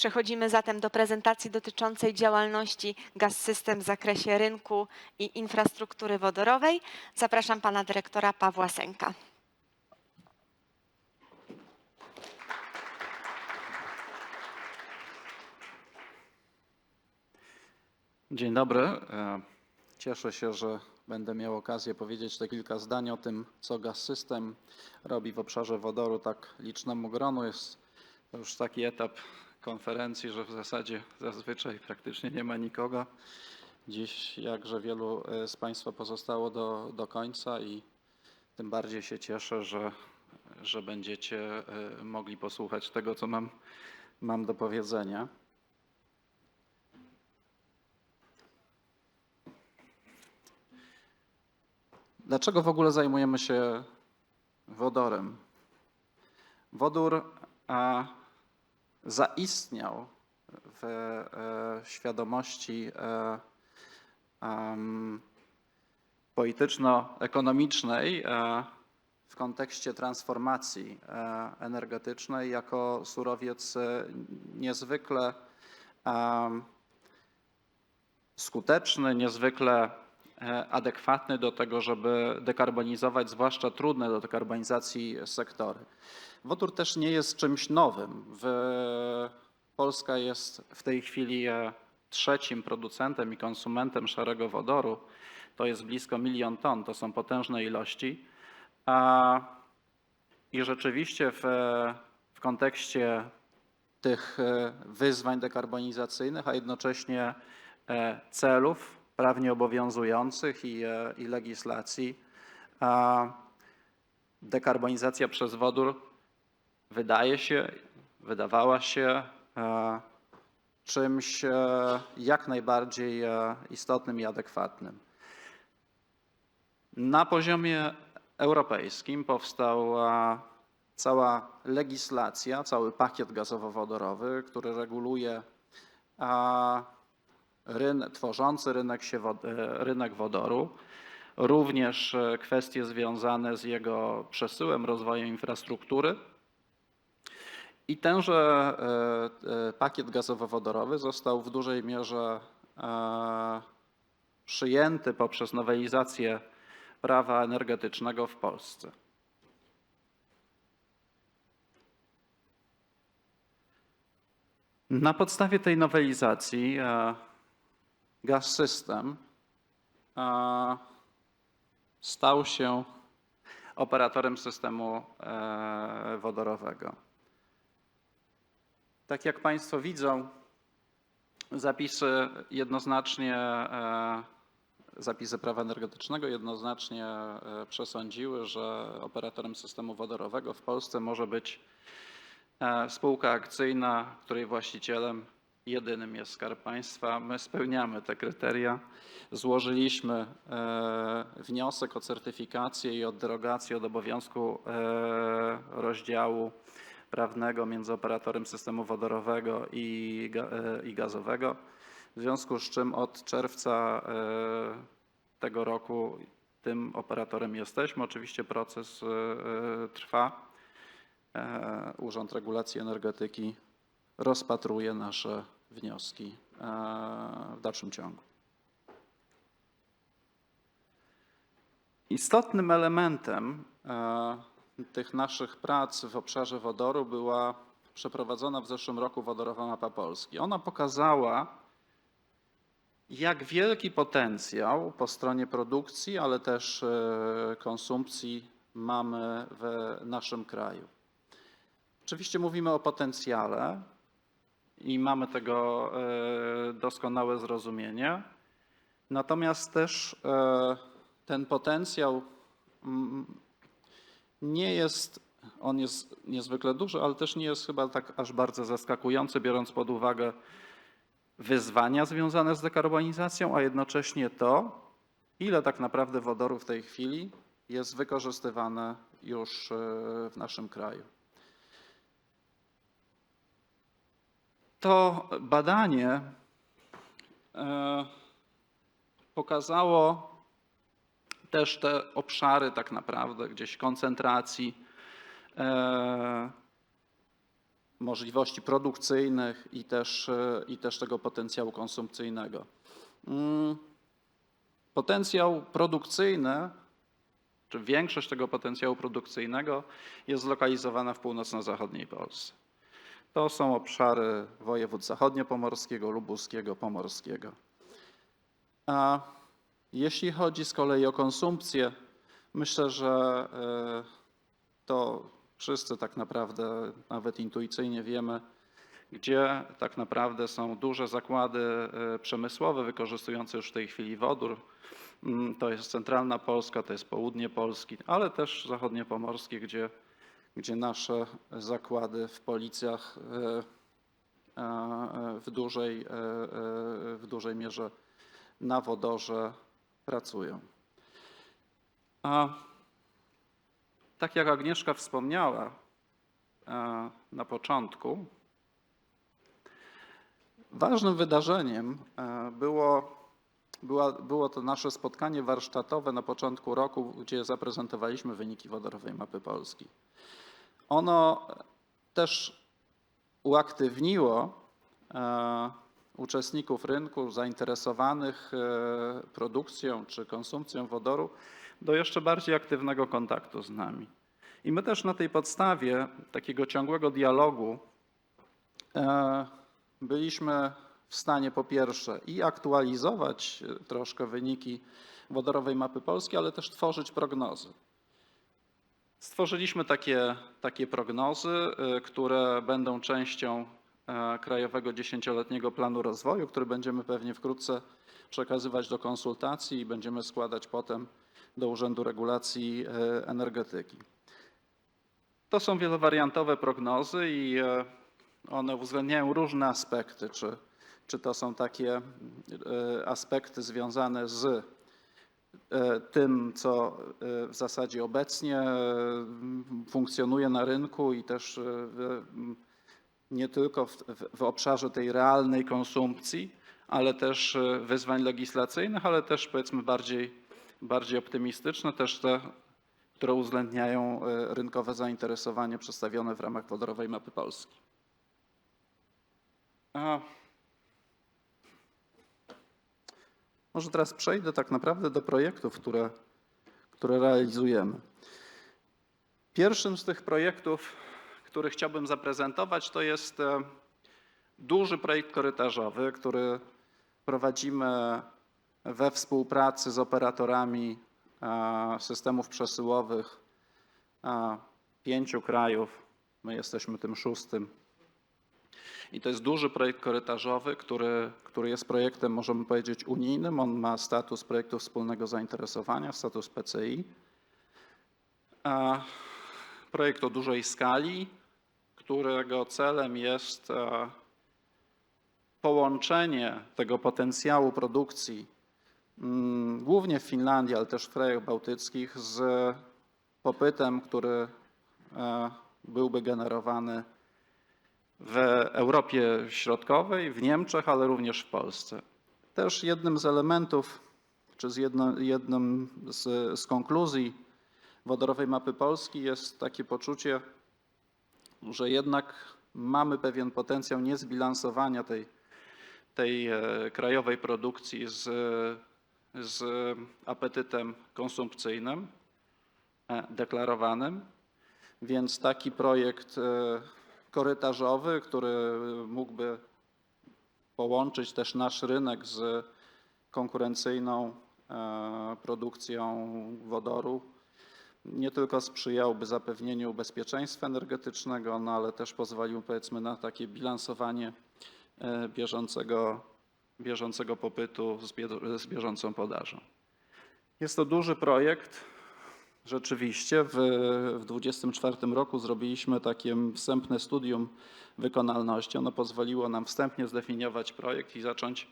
Przechodzimy zatem do prezentacji dotyczącej działalności Gaz System w zakresie rynku i infrastruktury wodorowej. Zapraszam pana dyrektora Pawła Sęka. Dzień dobry. E, Cieszę się, że będę miał okazję powiedzieć te kilka zdań o tym, co Gaz System robi w obszarze wodoru tak licznemu gronu. Jest to już taki etap konferencji, że w zasadzie zazwyczaj praktycznie nie ma nikogo. Dziś jakże wielu e, z Państwa pozostało do, do końca i tym bardziej się cieszę, że, że będziecie e, mogli posłuchać tego, co mam, mam do powiedzenia. Dlaczego w ogóle zajmujemy się wodorem? Wodór a, zaistniał w e, świadomości e, polityczno-ekonomicznej e, w kontekście transformacji energetycznej jako surowiec niezwykle skuteczny, niezwykle adekwatny do tego, żeby dekarbonizować, zwłaszcza trudne do dekarbonizacji sektory. Wodór też nie jest czymś nowym. Polska jest w tej chwili e, trzecim producentem i konsumentem szarego wodoru. To jest blisko milion ton, to są potężne ilości. I rzeczywiście w, w kontekście tych e, wyzwań dekarbonizacyjnych, a jednocześnie e, celów prawnie obowiązujących i, i legislacji, dekarbonizacja przez wodór wydaje się, wydawała się e, czymś e, jak najbardziej e, istotnym i adekwatnym. Na poziomie europejskim powstała cała legislacja, cały pakiet gazowo-wodorowy, który reguluje ryn, tworzący rynek, się rynek wodoru, również kwestie związane z jego przesyłem, rozwojem infrastruktury. I tenże e, e, pakiet gazowo-wodorowy został w dużej mierze e, przyjęty poprzez nowelizację prawa energetycznego w Polsce. Na podstawie tej nowelizacji Gas System stał się operatorem systemu wodorowego. Tak jak Państwo widzą, zapisy jednoznacznie, e, zapisy prawa energetycznego jednoznacznie e, przesądziły, że operatorem systemu wodorowego w Polsce może być e, spółka akcyjna, której właścicielem jedynym jest Skarb Państwa. My spełniamy te kryteria. Złożyliśmy wniosek o certyfikację i odderogację od obowiązku rozdziału prawnego między operatorem systemu wodorowego i, e, i gazowego. W związku z czym od czerwca e, tego roku tym operatorem jesteśmy. Oczywiście proces e, trwa. Urząd Regulacji Energetyki rozpatruje nasze wnioski w dalszym ciągu. Istotnym elementem tych naszych prac w obszarze wodoru była przeprowadzona w zeszłym roku wodorowa mapa Polski. Ona pokazała, jak wielki potencjał po stronie produkcji, ale też e, konsumpcji mamy w naszym kraju. Oczywiście mówimy o potencjale i mamy tego e, doskonałe zrozumienie. Natomiast też e, ten potencjał nie jest, on jest niezwykle duży, ale też nie jest chyba tak aż bardzo zaskakujący, biorąc pod uwagę wyzwania związane z dekarbonizacją, a jednocześnie to, ile tak naprawdę wodoru w tej chwili jest wykorzystywane już e, w naszym kraju. To badanie e, pokazało też te obszary tak naprawdę gdzieś koncentracji e, możliwości produkcyjnych i też, e, i też tego potencjału konsumpcyjnego. Mm, Potencjał produkcyjny, czy większość tego potencjału produkcyjnego jest zlokalizowana w północno-zachodniej Polsce. To są obszary województw zachodniopomorskiego, lubuskiego, pomorskiego. A jeśli chodzi z kolei o konsumpcję, myślę, że e, to wszyscy tak naprawdę nawet intuicyjnie wiemy, gdzie tak naprawdę są duże zakłady e, przemysłowe wykorzystujące już w tej chwili wodór. Mm, To jest centralna Polska, to jest południe Polski, ale też zachodniopomorskie, gdzie, gdzie nasze zakłady w policjach e, w dużej, w dużej mierze na wodorze pracują. A tak jak Agnieszka wspomniała e, na początku, ważnym wydarzeniem e, było, było to nasze spotkanie warsztatowe na początku roku, gdzie zaprezentowaliśmy wyniki wodorowej mapy Polski. Ono też uaktywniło e, uczestników rynku zainteresowanych e, produkcją czy konsumpcją wodoru do jeszcze bardziej aktywnego kontaktu z nami. I my też na tej podstawie takiego ciągłego dialogu e, byliśmy w stanie po pierwsze i aktualizować e, troszkę wyniki wodorowej mapy Polski, ale też tworzyć prognozy. Stworzyliśmy takie, takie prognozy, które będą częścią Krajowego Dziesięcioletniego Planu Rozwoju, który będziemy pewnie wkrótce przekazywać do konsultacji i będziemy składać potem do Urzędu Regulacji e, Energetyki. To są wielowariantowe prognozy i e, one uwzględniają różne aspekty, czy, czy to są takie e, aspekty związane z e, tym, co e, w zasadzie obecnie e, funkcjonuje na rynku i też e, nie tylko w, w, obszarze tej realnej konsumpcji, ale też e, wyzwań legislacyjnych, ale też powiedzmy bardziej, bardziej optymistyczne, też te, które uwzględniają e, rynkowe zainteresowanie przedstawione w ramach wodorowej mapy Polski. Może teraz przejdę tak naprawdę do projektów, które, które realizujemy. Pierwszym z tych projektów, który chciałbym zaprezentować, to jest e, duży projekt korytarzowy, który prowadzimy we współpracy z operatorami e, systemów przesyłowych e, pięciu krajów. My jesteśmy tym szóstym. I to jest duży projekt korytarzowy, który, który jest projektem, możemy powiedzieć, unijnym. On ma status projektu wspólnego zainteresowania, status PCI. Projekt o dużej skali, którego celem jest e, połączenie tego potencjału produkcji, mm, głównie w Finlandii, ale też w krajach bałtyckich, z popytem, który e, byłby generowany w Europie Środkowej, w Niemczech, ale również w Polsce. Też jednym z elementów, czy z jedno, jednym z, z konkluzji wodorowej mapy Polski jest takie poczucie, że jednak mamy pewien potencjał niezbilansowania tej, tej e, krajowej produkcji z, z apetytem konsumpcyjnym e, deklarowanym. Więc taki projekt e, korytarzowy, który mógłby połączyć też nasz rynek z konkurencyjną produkcją wodoru, nie tylko sprzyjałby zapewnieniu bezpieczeństwa energetycznego, no ale też pozwolił powiedzmy na takie bilansowanie e, bieżącego, bieżącego popytu z, bie- z bieżącą podażą. Jest to duży projekt. Rzeczywiście w 2024 roku zrobiliśmy takie wstępne studium wykonalności. Ono pozwoliło nam wstępnie zdefiniować projekt i zacząć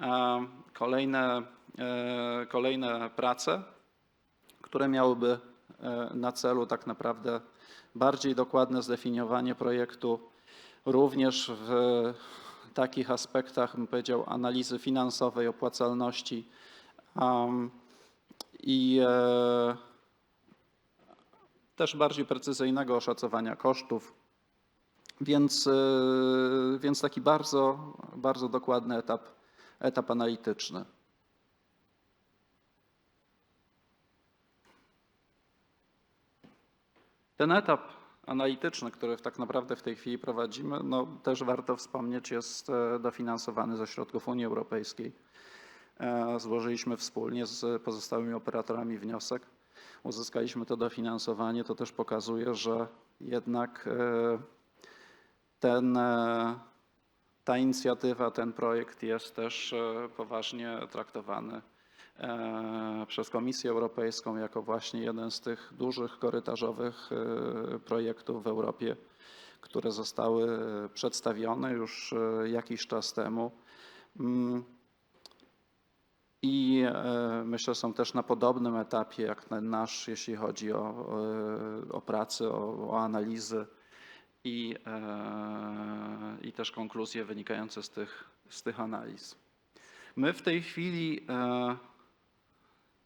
e, kolejne, e, kolejne prace, które miałyby e, na celu tak naprawdę bardziej dokładne zdefiniowanie projektu, również w takich aspektach, bym powiedział, analizy finansowej, opłacalności um, i e, też bardziej precyzyjnego oszacowania kosztów Więc, e, więc taki bardzo, bardzo dokładny etap, etap analityczny. Ten etap analityczny, który tak naprawdę w tej chwili prowadzimy, no też warto wspomnieć, jest e, dofinansowany ze środków Unii Europejskiej. E, Złożyliśmy wspólnie z pozostałymi operatorami wniosek. Uzyskaliśmy to dofinansowanie. To też pokazuje, że jednak e, ten, ta inicjatywa, ten projekt jest też poważnie traktowany przez Komisję Europejską jako właśnie jeden z tych dużych korytarzowych e, projektów w Europie, które zostały e, przedstawione już e, jakiś czas temu. Mm, I e, myślę, są też na podobnym etapie jak ten nasz, jeśli chodzi o, e, o pracę, o, o analizy i, e, i też konkluzje wynikające z tych, z tych analiz. My w tej chwili e,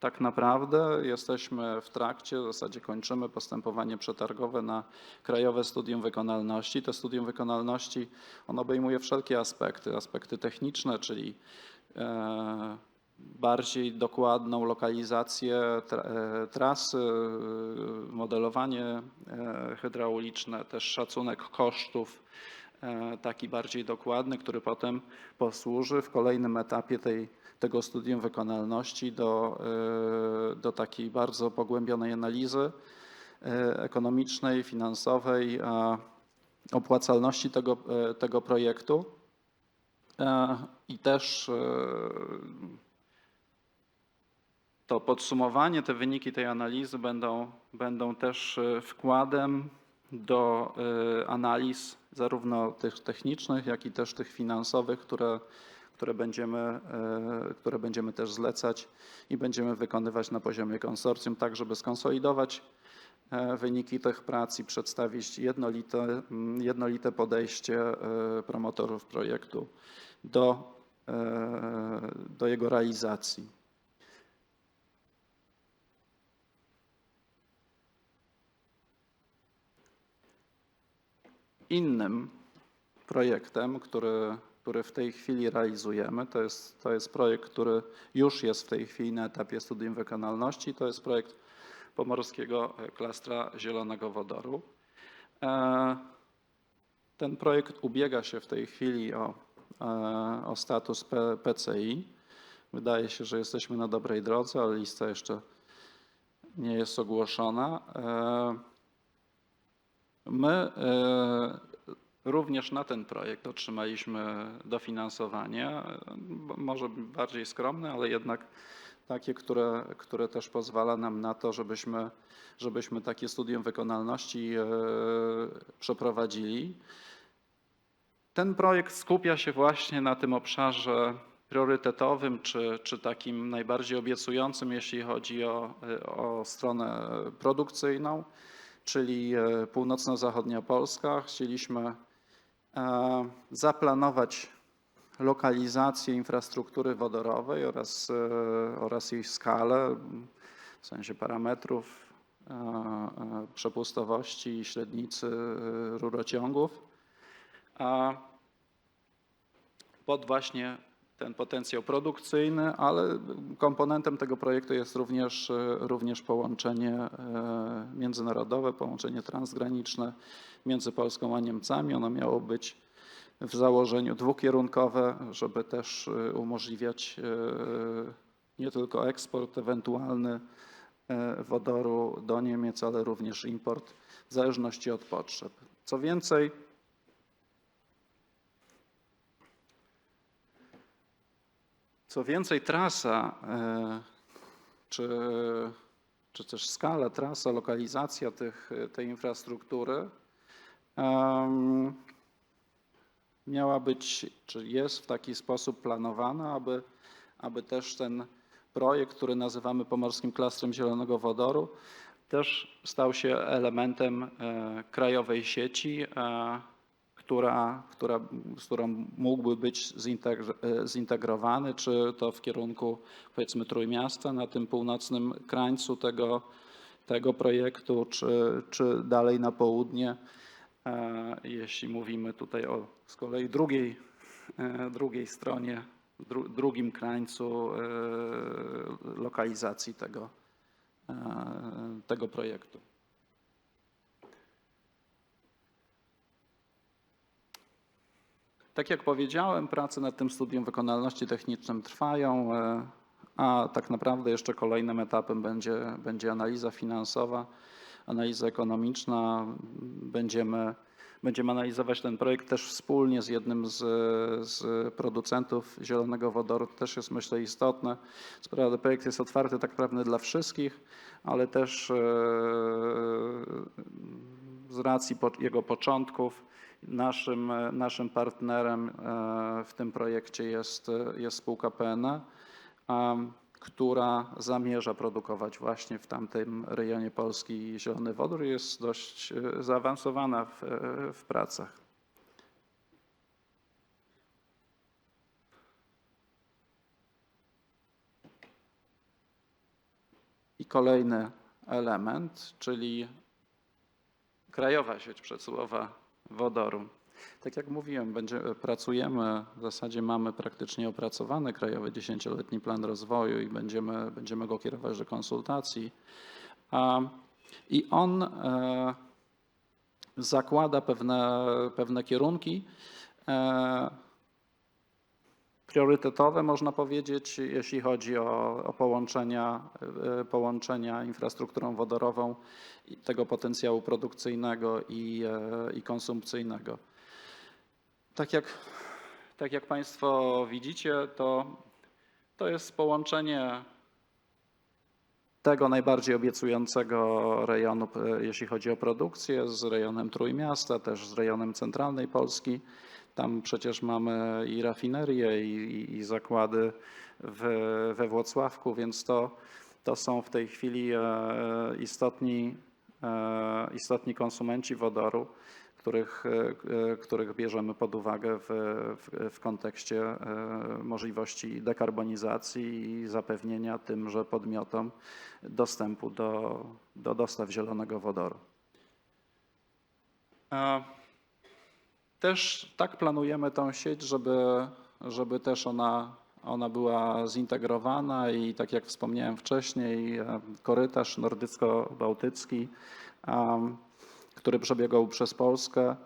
tak naprawdę jesteśmy w trakcie, w zasadzie kończymy postępowanie przetargowe na Krajowe Studium Wykonalności. To studium wykonalności ono obejmuje wszelkie aspekty, aspekty techniczne, czyli e, bardziej dokładną lokalizację e, trasy, e, modelowanie hydrauliczne, też szacunek kosztów, taki bardziej dokładny, który potem posłuży w kolejnym etapie tej, tego studium wykonalności do, e, do takiej bardzo pogłębionej analizy e, ekonomicznej, finansowej, opłacalności tego, e, tego projektu. I też to podsumowanie, te wyniki tej analizy będą, będą też wkładem do analiz zarówno tych technicznych, jak i też tych finansowych, które, które, będziemy, e, które będziemy też zlecać i będziemy wykonywać na poziomie konsorcjum, tak żeby skonsolidować e, wyniki tych prac i przedstawić jednolite, mm, jednolite podejście e, promotorów projektu do, do jego realizacji. Innym projektem, który, który w tej chwili realizujemy, to jest, to jest projekt, który już jest w tej chwili na etapie studium wykonalności, to jest projekt Pomorskiego Klastra Zielonego Wodoru. E, Ten projekt ubiega się w tej chwili o, e, o status PCI. Wydaje się, że jesteśmy na dobrej drodze, ale lista jeszcze nie jest ogłoszona. E, My również na ten projekt otrzymaliśmy dofinansowanie, może bardziej skromne, ale jednak takie, które, które też pozwala nam na to, żebyśmy, żebyśmy takie studium wykonalności e, przeprowadzili. Ten projekt skupia się właśnie na tym obszarze priorytetowym, czy, czy takim najbardziej obiecującym, jeśli chodzi o, o stronę produkcyjną, czyli e, północno-zachodnia Polska. Chcieliśmy zaplanować lokalizację infrastruktury wodorowej oraz, e, oraz jej skalę w sensie parametrów e, e, przepustowości i średnicy e, rurociągów. Pod właśnie ten potencjał produkcyjny, ale komponentem tego projektu jest również, e, również połączenie e, międzynarodowe, połączenie transgraniczne między Polską a Niemcami. Ono miało być w założeniu dwukierunkowe, żeby też e, umożliwiać nie tylko eksport ewentualny wodoru do Niemiec, ale również import w zależności od potrzeb. Co więcej, Co więcej, trasa, e, czy, czy też skala, trasa, lokalizacja tych, tej infrastruktury miała być, czy jest w taki sposób planowana, aby, aby też ten projekt, który nazywamy Pomorskim Klastrem Zielonego Wodoru, też stał się elementem e, krajowej sieci, e, która, która, z którą mógłby być e, zintegrowany, czy to w kierunku powiedzmy Trójmiasta na tym północnym krańcu tego, tego projektu, czy, czy dalej na południe. E, Jeśli mówimy tutaj o z kolei drugiej, e, drugiej stronie, dru, drugim krańcu lokalizacji tego, tego projektu. Tak jak powiedziałem, prace nad tym studium wykonalności technicznym trwają, e, a tak naprawdę jeszcze kolejnym etapem będzie, będzie analiza finansowa, analiza ekonomiczna. Będziemy, będziemy analizować ten projekt też wspólnie z jednym z, z producentów zielonego wodoru. To też jest myślę istotne. Co prawda projekt jest otwarty tak naprawdę dla wszystkich, ale też e, z racji jego początków naszym, e, naszym partnerem e, w tym projekcie jest, e, jest spółka em, która zamierza produkować właśnie w tamtym rejonie Polski zielony wodór jest dość zaawansowana w, w pracach. I kolejny element, czyli krajowa sieć przesyłowa wodoru. Tak jak mówiłem, będzie, pracujemy, w zasadzie mamy praktycznie opracowany krajowy dziesięcioletni plan rozwoju i będziemy, będziemy go kierować do konsultacji. I on e, zakłada pewne, pewne kierunki. Priorytetowe, można powiedzieć, jeśli chodzi o, o połączenia, e, połączenia infrastrukturą wodorową tego potencjału produkcyjnego i, e, i konsumpcyjnego. Tak jak, tak jak Państwo widzicie, to, to jest połączenie tego najbardziej obiecującego rejonu, e, jeśli chodzi o produkcję, z rejonem Trójmiasta, też z rejonem centralnej Polski. Tam przecież mamy i rafinerię, i, i, i zakłady w, we Włocławku, więc to, to są w tej chwili e, istotni, e, istotni konsumenci wodoru, których, e, których bierzemy pod uwagę w, w, w kontekście możliwości dekarbonizacji i zapewnienia tymże podmiotom dostępu do, do dostaw zielonego wodoru. Też tak planujemy tą sieć, żeby, żeby też ona, ona była zintegrowana i tak jak wspomniałem wcześniej, e, korytarz nordycko-bałtycki, który przebiegał przez Polskę,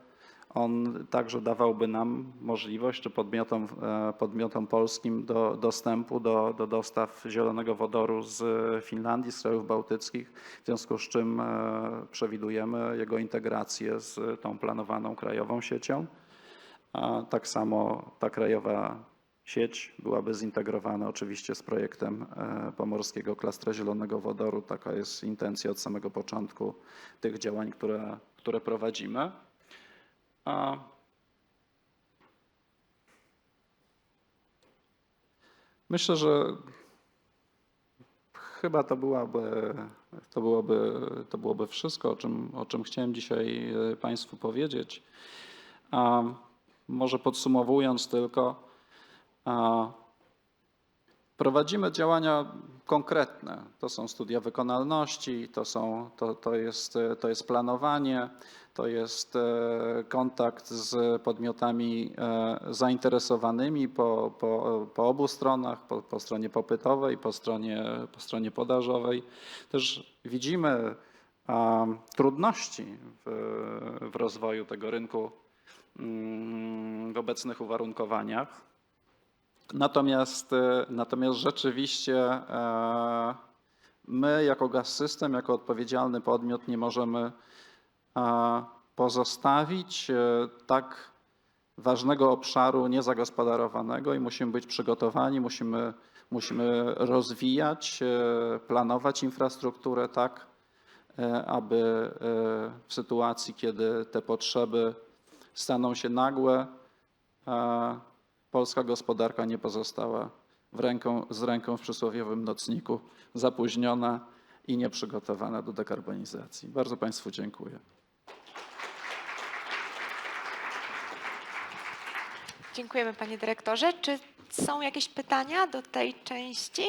on także dawałby nam możliwość, czy podmiotom, e, podmiotom polskim do, dostępu do, do dostaw zielonego wodoru z Finlandii, z krajów bałtyckich, w związku z czym e, przewidujemy jego integrację z tą planowaną krajową siecią. Tak samo ta krajowa sieć byłaby zintegrowana oczywiście z projektem e, Pomorskiego Klastra Zielonego Wodoru. Taka jest intencja od samego początku tych działań, które, które prowadzimy. A myślę, że chyba to byłaby, to byłoby, to byłoby wszystko, o czym, o czym chciałem dzisiaj e, Państwu powiedzieć. A może podsumowując tylko, prowadzimy działania konkretne. To są studia wykonalności, to, są, to, to, jest, to jest planowanie, to jest e, kontakt z podmiotami e, zainteresowanymi po, po, po obu stronach, po, po stronie popytowej, po stronie, po stronie podażowej. Też widzimy trudności w, w rozwoju tego rynku mm, w obecnych uwarunkowaniach. Natomiast, e, natomiast rzeczywiście my jako Gaz System, jako odpowiedzialny podmiot nie możemy pozostawić e, tak ważnego obszaru niezagospodarowanego i musimy być przygotowani, musimy, musimy rozwijać, e, planować infrastrukturę tak, e, aby w sytuacji, kiedy te potrzeby staną się nagłe, polska gospodarka nie pozostała ręką, z ręką w przysłowiowym nocniku, zapóźniona i nieprzygotowana do dekarbonizacji. Bardzo Państwu dziękuję. Dziękujemy panie dyrektorze. Czy są jakieś pytania do tej części?